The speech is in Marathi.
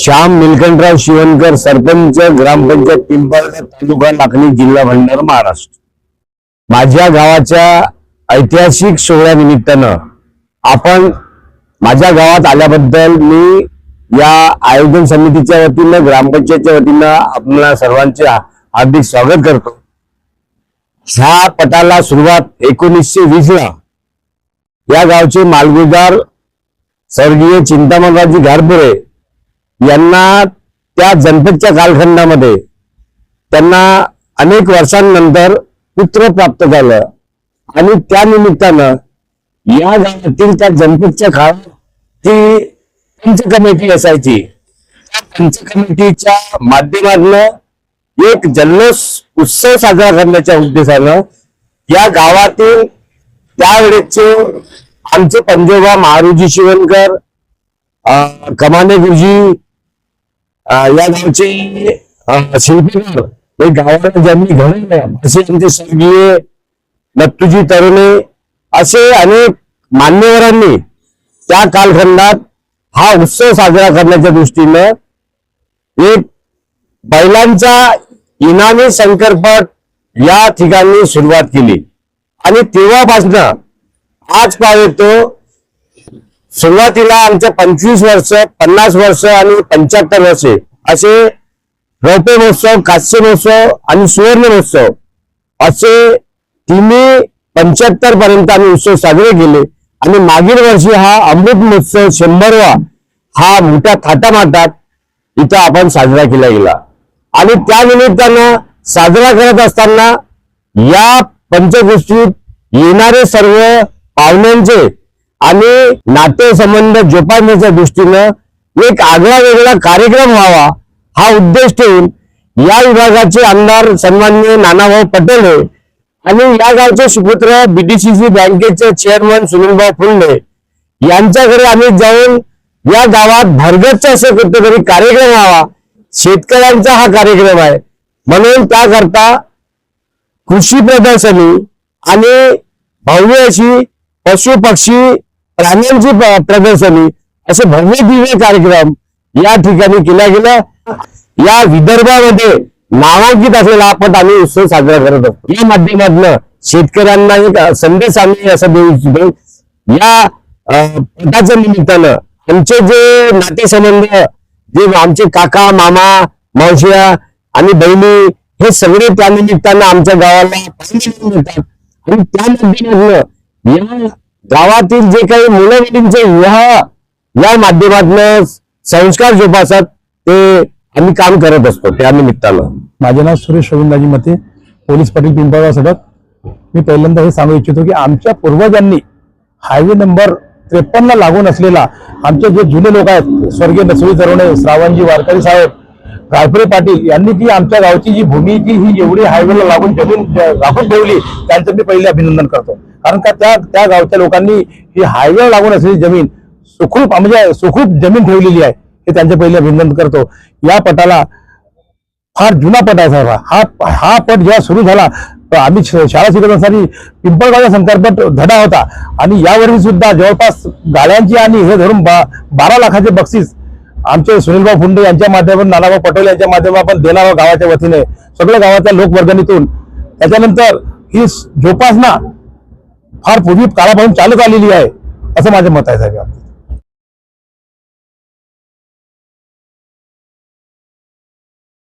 श्याम निलकंठराव शिवणकर सरपंच ग्रामपंचायत पिंपळणे तालुका लाखणी जिल्हा भंडारा महाराष्ट्र. माझ्या गावाच्या ऐतिहासिक सोहळ्यानिमित्तानं आपण माझ्या गावात आल्याबद्दल मी या आयोजन समितीच्या वतीनं ग्रामपंचायतच्या वतीनं आपल्या सर्वांचे हार्दिक स्वागत करतो. ह्या पटाला सुरुवात एकोणीसशे वीस ला या गावचे मालगुजार स्वर्गीय चिंतामणराजी घारपुरे यांना त्या जनपदच्या कालखंडामध्ये त्यांना अनेक वर्षांनंतर पुत्र प्राप्त झालं. आणि त्या निमित्तानं या गावातील त्या जनपदच्या काळात ती पंच कमिटी असायची. त्या पंच कमिटीच्या माध्यमातून एक जल्लोष उत्सव साजरा करण्याच्या उद्देशानं या गावातील त्यावेळेचे आमचे पंजोबा महारुजी शिवणकर कमाने गुरुजी या गावचे शिल्पीकार हे म्हणजे गावाला ज्यांनी घडवलं असे आमचे स्वर्गीय नत्तुजी तरुणे असे अनेक मान्यवरांनी त्या कालखंडात हा उत्सव साजरा करण्याच्या दृष्टीनं एक बैलांचा इनामी शंकरपट या ठिकाणी सुरुवात केली. आणि तेव्हापासनं आज येतो सुरुवातीला आमच्या पंचवीस वर्ष पन्नास वर्ष आणि पंच्याहत्तर वर्षे असे रौप्य महोत्सव कास्य महोत्सव आणि सुवर्ण महोत्सव असे तिन्ही पंच्याहत्तर पर्यंत आम्ही उत्सव साजरे केले. आणि मागील वर्षी हा अमृत महोत्सव शंभरवा हा मोठ्या थाटामाटात इथं आपण साजरा केला गेला. आणि त्या निमित्तानं साजरा करत असताना या पंचगोष्टीत येणारे सर्व पाहुण्यांचे आणि नातेसंबंध जोपासण्याच्या दृष्टीनं एक आगळा वेगळा कार्यक्रम व्हावा हा उद्देश ठेवून या विभागाचे आमदार सन्मान्य नानाभाऊ पटेल हे आणि या गावचे सुपुत्र बीडीसीसी बँकेचे चेअरमन सुनीलभाऊ फुंडे यांच्याकडे आम्ही जाऊन या गावात भरगच्च असे कुठेतरी कार्यक्रम व्हावा. शेतकऱ्यांचा हा कार्यक्रम आहे. म्हणून त्याकरता कृषी प्रदर्शनी आणि भव्य अशी पशु पक्षी प्राण्यांची प्रदर्शनी असे भव्य दिव्य कार्यक्रम या ठिकाणी केला गेला या विदर्भामध्ये नावांकित असलेला आपण आम्ही उत्सव साजरा करत असतो. या माध्यमातून शेतकऱ्यांना एक संदेश आम्ही असं देऊ इच्छितो. या अं, पटाच्या निमित्तानं आमचे जे नातेसंबंध जे आमचे काका मामा मावशिया आणि बहिणी हे सगळे त्या निमित्तानं आमच्या गावाला पाहिजे मिळतात. आणि त्या माध्यमातून या गावातील जे काही मुलं मुलींचे विवाह या माध्यमातून संस्कार जोपासत ते आम्ही काम करत असतो त्या निमित्तानं. माझे नाव सुरेश रवींद्रजी मते पोलीस पाटील पिंपळगाव सडक. मी पहिल्यांदा हे सांगू इच्छितो की आमच्या पूर्वजांनी हायवे नंबर त्रेपन्न लागून असलेला आमचे जे जुने लोक आहेत स्वर्गीय नसवी तरुणे श्रावणजी वारकरी साहेब गायपुरे पाटील यांनी ती आमच्या गावची जी भूमी ती ही एवढी हायवेला लागून जमीन राखून ठेवली त्यांचं मी पहिले अभिनंदन करतो. कारण का त्या त्या गावच्या लोकांनी ही हायवे लागून असलेली जमीन सुखरूप म्हणजे सुखरूप जमीन ठेवलेली आहे हे त्यांचे पहिले अभिनंदन करतो. या पटाला फार जुना पट आहे साहेब. हा हा पट जेव्हा सुरू झाला तर आम्ही शाळा शिकत असताना पिंपळगावचा शंकरपट धडा होता. आणि यावर्षी सुद्धा जवळपास गाड्यांची आणि हे धरून बा बारा लाखाचे बक्षीस आमचे सुनीलभाऊ फुंडे यांच्या माध्यमातून नानाभाऊ पटोले यांच्या माध्यमातून देणारा गावाच्या वतीने. सगळ्या गावाच्या लोकवर्गणीतून. त्याच्यानंतर ही जोपासना फार पूर्वी काळापासून चालत आलेली आहे असं माझं मत आहे साहेब.